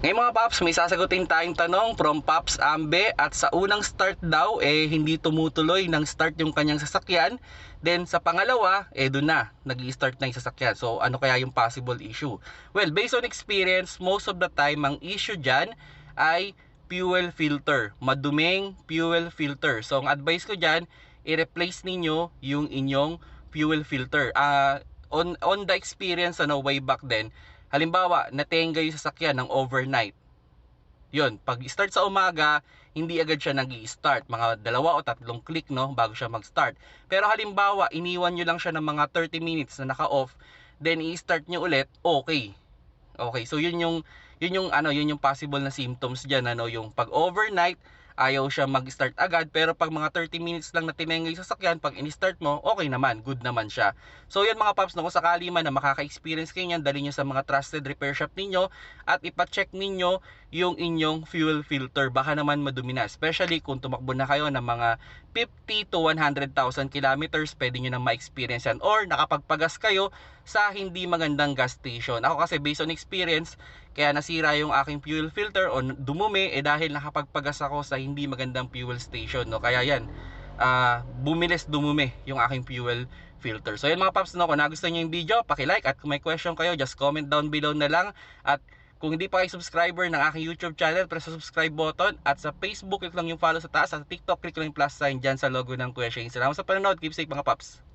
Ngayon mga Paps, may sasagutin tayong tanong from Paps Ambe at sa unang start daw, eh hindi tumutuloy ng start yung kanyang sasakyan. Then sa pangalawa, eh doon na, nag start na yung sasakyan. So ano kaya yung possible issue? Well, based on experience, most of the time, ang issue dyan ay fuel filter. Maduming fuel filter. So ang advice ko dyan, i-replace ninyo yung inyong fuel filter. Ah, on, on the experience, ano, way back then, Halimbawa, natenga yung sasakyan ng overnight. Yun, pag start sa umaga, hindi agad siya nag start Mga dalawa o tatlong click, no, bago siya mag-start. Pero halimbawa, iniwan nyo lang siya ng mga 30 minutes na naka-off, then i-start nyo ulit, okay. Okay, so yun yung, yun yung, ano, yun yung possible na symptoms dyan, ano, yung pag overnight, ayaw siya mag-start agad pero pag mga 30 minutes lang na tinengay sa sasakyan pag in-start mo okay naman good naman siya. So yun mga paps no, kung sakali man na makaka-experience kayo niyan dali nyo sa mga trusted repair shop ninyo at ipa-check ninyo yung inyong fuel filter. Baka naman madumi na especially kung tumakbo na kayo ng mga 50 to 100,000 kilometers pwede nyo na ma-experience yan or nakapagpagas kayo sa hindi magandang gas station. Ako kasi based on experience kaya nasira yung aking fuel filter o dumumi eh dahil nakapagpagas ako sa hindi magandang fuel station no kaya yan uh, bumilis dumumi yung aking fuel filter so yan mga paps no kung nagustuhan niyo yung video paki-like at kung may question kayo just comment down below na lang at kung hindi pa kayo subscriber ng aking YouTube channel, press sa subscribe button. At sa Facebook, click lang yung follow sa taas. At sa TikTok, click lang yung plus sign dyan sa logo ng Kuya Shane. Salamat sa panonood. Keep safe mga paps.